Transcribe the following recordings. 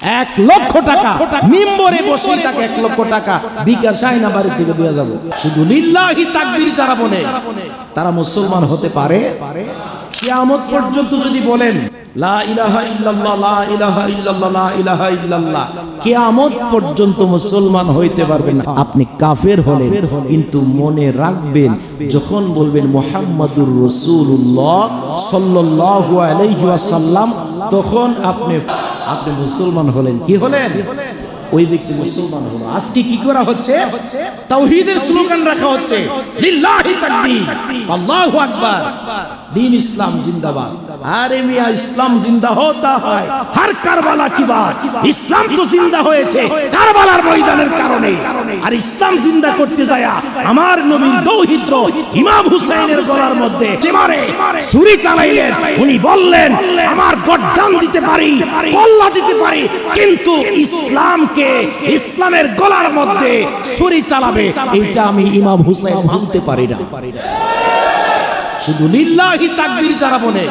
এক লক্ষ টাকা। মিম্বরে বসে তাকে এক লক্ষ টাকা। বিকাশ আইনা বাড়ি থেকে দিয়ে যাব। শুধু লিল্লাহি তাকবীর যারা বলে তারা মুসলমান হতে পারে? কিয়ামত পর্যন্ত যদি বলেন লা ইলাহা ইল্লাল্লাহ লা ইলাহা ইল্লাল্লাহ লা ইলাহা ইল্লাল্লাহ কিয়ামত পর্যন্ত মুসলমান হইতে পারবেন না। আপনি কাফের হলেন। কিন্তু মনে রাখবেন যখন বলবেন মুহাম্মাদুর রাসূলুল্লাহ সাল্লাল্লাহু আলাইহি ওয়াসাল্লাম তখন আপনি আপনি মুসলমান হলেন কি হলেন? ওই ব্যক্তি মুসলমান হলো। আজকে কি করা হচ্ছে? তাওহীদের স্লোগান রাখা হচ্ছে, লিল্লাহি তাকবীর। আল্লাহু আকবার। দিন ইসলাম জিন্দাবাদ। আরে মিয়া, ইসলাম জিন্দা হতা হয়। হর কারবালা কি বাত? ইসলাম তো জিন্দা হয়েছে কারবালার ময়দানের কারণে। আর ইসলাম জিন্দা করতে যায় আমার নবীর দৌহিত্র ইমাম হুসাইনের গলার মধ্যে চেমারে ছুরি চালাইলেন, উনি বললেন, আমার গড্ডাম দিতে পারি, কল্লা দিতে পারি, কিন্তু ইসলামকে ইসলামের গলার মধ্যে ছুরি চালাবে এইটা আমি ইমাম হুসাইন ভাবতে পারি না। শুধু লিল্লাহি তাকবীর যারা বলে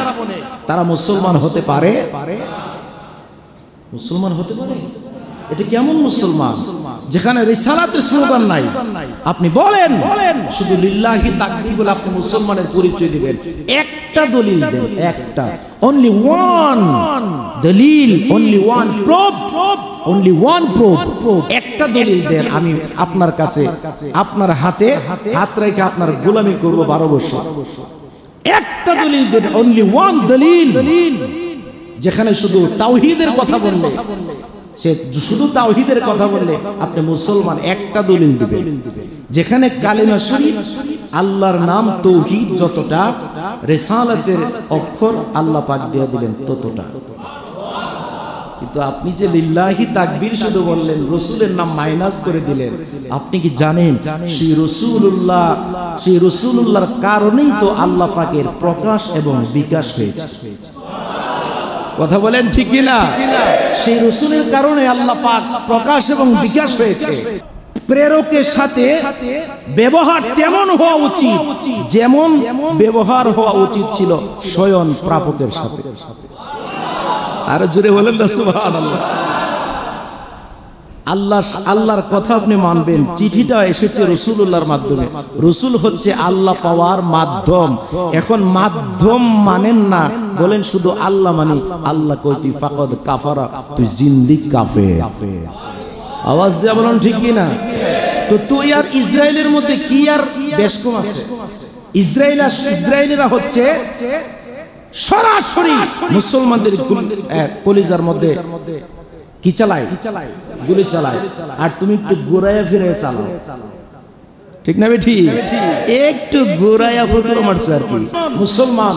তারা মুসলমান হতে পারে? মুসলমান হতে পারে? এটা কেমন মুসলমান যেখানে রিসালাতের স্লোগান নাই? আপনি বলেন বলেন শুধু লিল্লাহি তাকবীর বলে আপনি মুসলমানের পরিচয় দিবেন। একটা দলিল দেন একটা। অনলি ওয়ান দলিল only one proof only one proof একটা দলিল দেন আমি আপনার কাছে। আপনার হাতে, হাত রেখে আপনার গোলামি করব বারো বছর। একটা দলিল দেন অনলি ওয়ান দলিল। যেখানে শুধু তাওহিদের কথা বললে। সে শুধু তাওহীদের কথা বললে আপনি মুসলমান, একটা দলিল দিবেন। যেখানে কালিমা শরীফ, আল্লাহর নাম তৌহিদ যতটা, রেসালাতের অক্ষর আল্লাহ পাক দিয়ে দিলেন ততটা। কিন্তু আপনি যে লিল্লাহি তাকবীর শুধু বললেন, রসুলের নাম মাইনাস করে দিলেন। আপনি কি জানেন? সেই রসুল্লাহ সেই রসুল্লাহর কারণেই তো আল্লাহ পাকের প্রকাশ এবং বিকাশ হয়েছে। কথা বলেন ঠিক কিনা? সেই রসুলের কারণে আল্লাহ পাক প্রকাশ এবং বিকাশ হয়েছে। প্রেরকের সাথে ব্যবহার তেমন হওয়া উচিত, যেমন ব্যবহার হওয়া উচিত ছিল স্বয়ং প্রাপকের সাথে। আর জোরে বলেন না, সুবহানাল্লাহ। আল্লাহ, আল্লাহর কথা আপনি মানবেন। চিঠিটা এসেছে রসুল্লাহর মাধ্যমে। রসুল হচ্ছে আল্লাহ পাওয়ার মাধ্যম। এখন মাধ্যম মানেন না। বলেন শুধু আল্লাহ মানি। আল্লাহ কই ফাকদ কাফারা, তুই জিন্দিক কাফে আওয়াজ দেওয়া বলেন ঠিক কি না তো তুই আর ইসরায়েলের মধ্যে কি আর বেশ কম আছে? ইসরায়েল ইসরায়েলেরা হচ্ছে সরাসরি মুসলমানদের কলিজার মধ্যে কি চালায়? গুলি চালায়। আর তুমি একটু গোড়াইয়া ফিরে চালাও। ঠিক না বেঠি? একটু ঘুরাইয়া ফুকুর মারছে আর কি। মুসলমান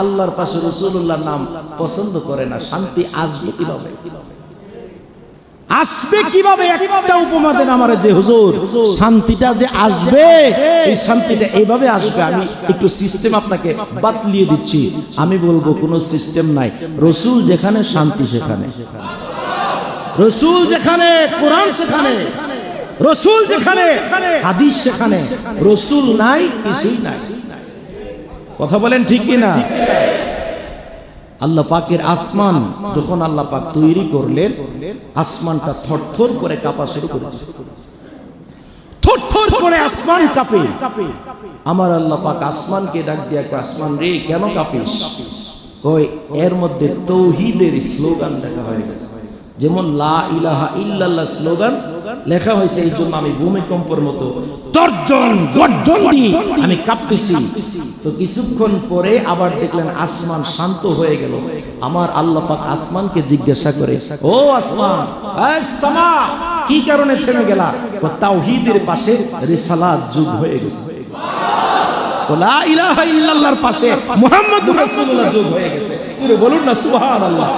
আল্লাহর পাশে রসুল্লাহর নাম পছন্দ করে না। শান্তি আসবে কীভাবে? আসবে কীভাবে? একটা উপমা দেন আমার যে হুজুর শান্তিটা যে আসবে এই শান্তিটা এইভাবে আসবে আমি একটু সিস্টেম আপনাকে বাতলিয়ে দিচ্ছি। আমি বলব কোনো সিস্টেম নাই। রসুল যেখানে শান্তি সেখানে। রসুল যেখানে কোরআন সেখানে। রসুল যেখানে হাদিস সেখানে। রসুল নাই কিছুই নাই কথা বলেন ঠিক কি না আল্লাহ পাকের আসমান যখন আল্লাহ পাক তৈরি করলেন, আসমানটা থরথর করে কাঁপা শুরু করে। থরথর করে আসমান কাঁপে আমার আল্লাহ পাক আসমানকে ডাক দিয়ে আসমান, রে, কেন কাঁপিস কই এর মধ্যে তৌহিদের স্লোগান লেখা হয়ে গেছে। যেমন লা ইলাহা ইল্লাল্লাহ স্লোগান লেখা হয়েছে, এই জন্য আমি ভূমিকম্পের মতো তর্জন গর্জন আমি কাঁপতেছি। তো কিছুক্ষণ পরে আবার দেখলেন আসমান শান্ত হয়ে গেল। আমার আল্লাহ পাক আসমানকে জিজ্ঞাসা করে, ও আসমান কি কারণে থেমে গেলা? তাওহীদের পাশে রিসালাত যুগ হয়ে গেছে। লা ইলাহা ইল্লাল্লাহর পাশে মুহাম্মদুর রাসূলুল্লাহ যুগ হয়ে গেছে। বলুন না, সুবহানাল্লাহ।